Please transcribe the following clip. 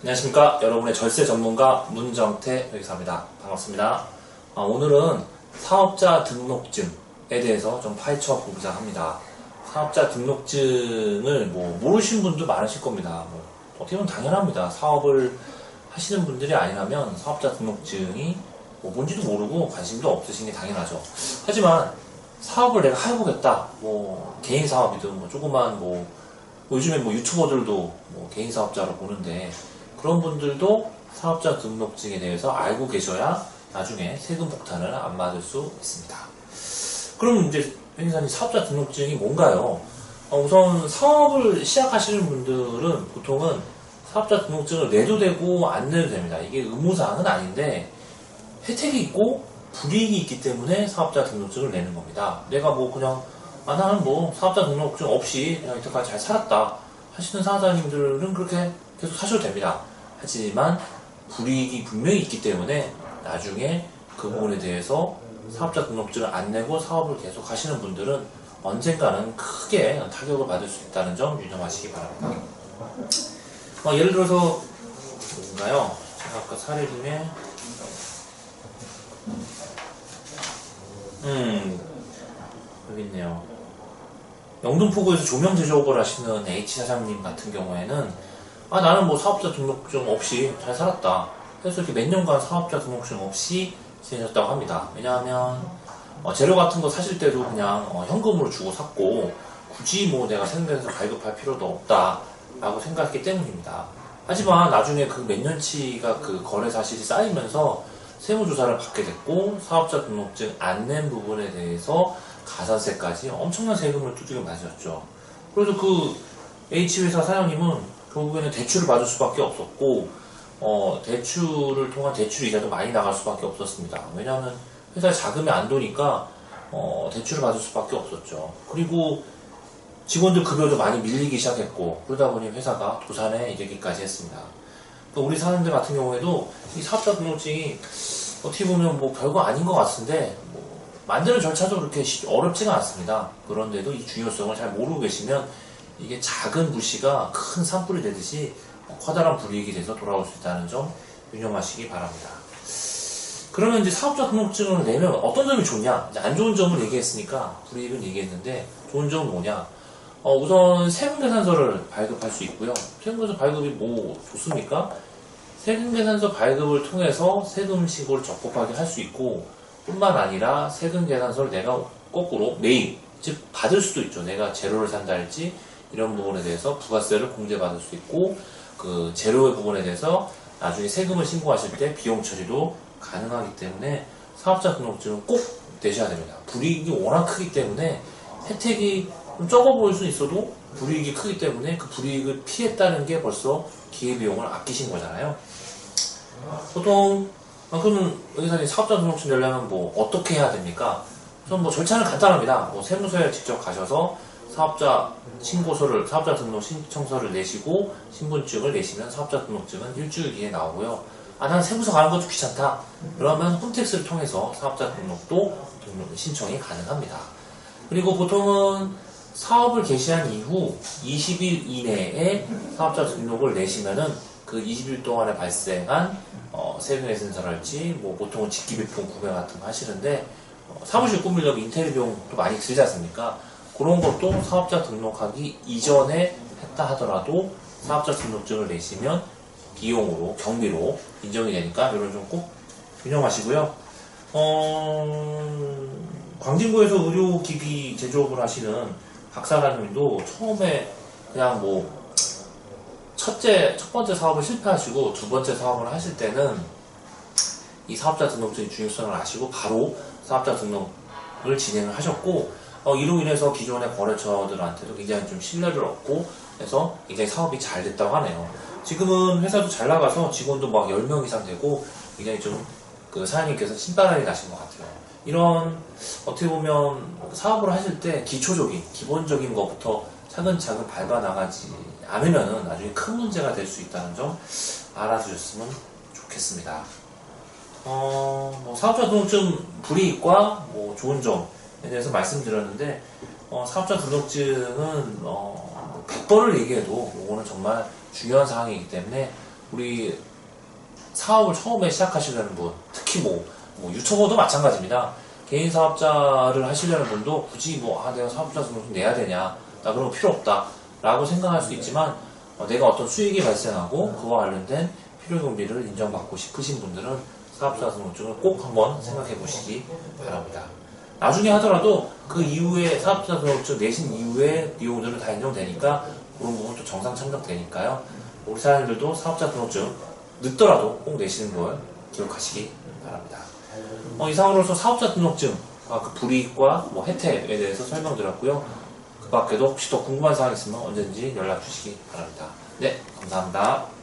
안녕하십니까? 여러분의 절세 전문가 문정태 여기사입니다. 반갑습니다. 아, 오늘은 사업자 등록증에 대해서 좀 파헤쳐 보고자 합니다. 사업자 등록증을 뭐 모르신 분도 많으실 겁니다. 뭐 어떻게 보면 당연합니다. 사업을 하시는 분들이 아니라면 사업자 등록증이 뭐 뭔지도 모르고 관심도 없으신 게 당연하죠. 하지만 사업을 내가 해보겠다. 뭐 개인 사업이든 뭐 조그만 뭐 요즘에 뭐 유튜버들도 뭐 개인 사업자로 보는데 그런 분들도 사업자 등록증에 대해서 알고 계셔야 나중에 세금 폭탄을 안 맞을 수 있습니다. 그럼 이제 변호사님 사업자 등록증이 뭔가요? 어, 우선 사업을 시작하시는 분들은 보통은 사업자 등록증을 내도 되고 안 내도 됩니다. 이게 의무사항은 아닌데 혜택이 있고 불이익이 있기 때문에 사업자 등록증을 내는 겁니다. 내가 뭐 그냥 아 나는 뭐 사업자 등록증 없이 그냥 이때까지 잘 살았다 하시는 사업자님들은 그렇게 계속 사셔도 됩니다. 하지만 불이익이 분명히 있기 때문에 나중에 그 부분에 대해서 사업자 등록증을 안 내고 사업을 계속 하시는 분들은 언젠가는 크게 타격을 받을 수 있다는 점 유념하시기 바랍니다. 어, 예를 들어서 뭔가요? 제가 아까 사례 중에 음 여기 있네요. 영등포구에서 조명 제조업을 하시는 H 사장님 같은 경우에는 아 나는 뭐 사업자 등록증 없이 잘 살았다. 그래서 이렇게 몇 년간 사업자 등록증 없이 지내셨다고 합니다. 왜냐하면 어, 재료 같은 거 사실 때도 그냥 어, 현금으로 주고 샀고 굳이 뭐 내가 생각해서 발급할 필요도 없다라고 생각했기 때문입니다. 하지만 나중에 그 몇 년치가 그 거래 사실이 쌓이면서 세무조사를 받게 됐고 사업자 등록증 안 낸 부분에 대해서 가산세까지 엄청난 세금을 두들겨 맞았죠. 그래서 그 H회사 사장님은 결국에는 대출을 받을 수밖에 없었고 어, 대출을 통한 대출 이자도 많이 나갈 수밖에 없었습니다. 왜냐하면 회사에 자금이 안 도니까 어, 대출을 받을 수밖에 없었죠. 그리고 직원들 급여도 많이 밀리기 시작했고 그러다 보니 회사가 도산에 이르기까지 했습니다. 또 우리 사람들 같은 경우에도 이 사업자 등록증이 어떻게 보면 뭐 별거 아닌 것 같은데 뭐 만드는 절차도 그렇게 쉽- 어렵지가 않습니다. 그런데도 이 중요성을 잘 모르고 계시면 이게 작은 부시가 큰 산불이 되듯이 커다란 불이익이 돼서 돌아올 수 있다는 점 유념하시기 바랍니다. 그러면 이제 사업자 등록증을 내면 어떤 점이 좋냐? 안 좋은 점을 얘기했으니까 불이익은 얘기했는데 좋은 점은 뭐냐? 어, 우선 세금계산서를 발급할 수 있고요. 세금계산서 발급이 뭐 좋습니까? 세금계산서 발급을 통해서 세금 신고를 적법하게 할 수 있고 뿐만 아니라 세금계산서를 내가 거꾸로 매입, 즉 받을 수도 있죠. 내가 재료를 산다 할지 이런 부분에 대해서 부가세를 공제받을 수 있고 그 재료의 부분에 대해서 나중에 세금을 신고하실 때 비용 처리도 가능하기 때문에 사업자 등록증은 꼭 내셔야 됩니다. 불이익이 워낙 크기 때문에 혜택이 좀 적어 보일 수 있어도 불이익이 크기 때문에 그 불이익을 피했다는 게 벌써 기회비용을 아끼신 거잖아요. 보통 아, 그러면 여기서 사업자 등록증 내려면 뭐 어떻게 해야 됩니까? 우선 뭐 절차는 간단합니다. 뭐 세무서에 직접 가셔서 사업자 신고서를 사업자 등록 신청서를 내시고 신분증을 내시면 사업자 등록증은 일주일 뒤에 나오고요. 아, 난 세무서 가는 것도 귀찮다. 그러면 홈택스를 통해서 사업자 등록도 등록 신청이 가능합니다. 그리고 보통은 사업을 개시한 이후 20일 이내에 사업자 등록을 내시면은 그 20일 동안에 발생한 어, 세금회생서랄지 뭐 보통은 직기비품 구매 같은 거 하시는데 어, 사무실 꾸미려면 인테리어 비용도 많이 들지 않습니까? 그런 것도 사업자 등록하기 이전에 했다 하더라도 사업자 등록증을 내시면 비용으로 경비로 인정이 되니까 이런 좀꼭 유념하시고요. 어, 광진구에서 의료기기 제조업을 하시는 박사라님도 처음에 그냥 뭐 첫째 첫 번째 사업을 실패하시고 두 번째 사업을 하실 때는 이 사업자 등록증의 중요성을 아시고 바로 사업자 등록을 진행을 하셨고 어, 이로 인해서 기존의 거래처들한테도 굉장히 좀 신뢰를 얻고 해서 굉장히 사업이 잘 됐다고 하네요. 지금은 회사도 잘 나가서 직원도 막 10명 이상 되고 굉장히 좀 그 사장님께서 신바람이 나신 것 같아요. 이런 어떻게 보면 사업을 하실 때 기초적인 기본적인 것부터 차근차근 밟아 나가지 않으면은 나중에 큰 문제가 될 수 있다는 점 알아주셨으면 좋겠습니다. 어, 뭐 사업자 등록증 불이익과 뭐 좋은 점에 대해서 말씀드렸는데 어, 사업자 등록증은 어, 100번을 얘기해도 이거는 정말 중요한 사항이기 때문에 우리 사업을 처음에 시작하시려는 분, 특히 뭐, 뭐 유튜버도 마찬가지입니다. 개인 사업자를 하시려는 분도 굳이 뭐, 아, 내가 사업자 등록금 내야 되냐. 나 그런 거 필요 없다. 라고 생각할 수 있지만, 어, 내가 어떤 수익이 발생하고, 그와 관련된 필요경비를 인정받고 싶으신 분들은 사업자 등록증을 꼭 한번 생각해 보시기 바랍니다. 나중에 하더라도 그 이후에 사업자 등록증 내신 이후에 비용들은 다 인정되니까 그런 부분도 정상 참작되니까요. 우리 사장님들도 사업자 등록증 늦더라도 꼭 내시는 걸 기억하시기 바랍니다. 어, 이상으로서 사업자 등록증 아, 그 불이익과 뭐 혜택에 대해서 설명드렸고요. 그 밖에도 혹시 더 궁금한 사항 있으면 언제든지 연락 주시기 바랍니다. 네, 감사합니다.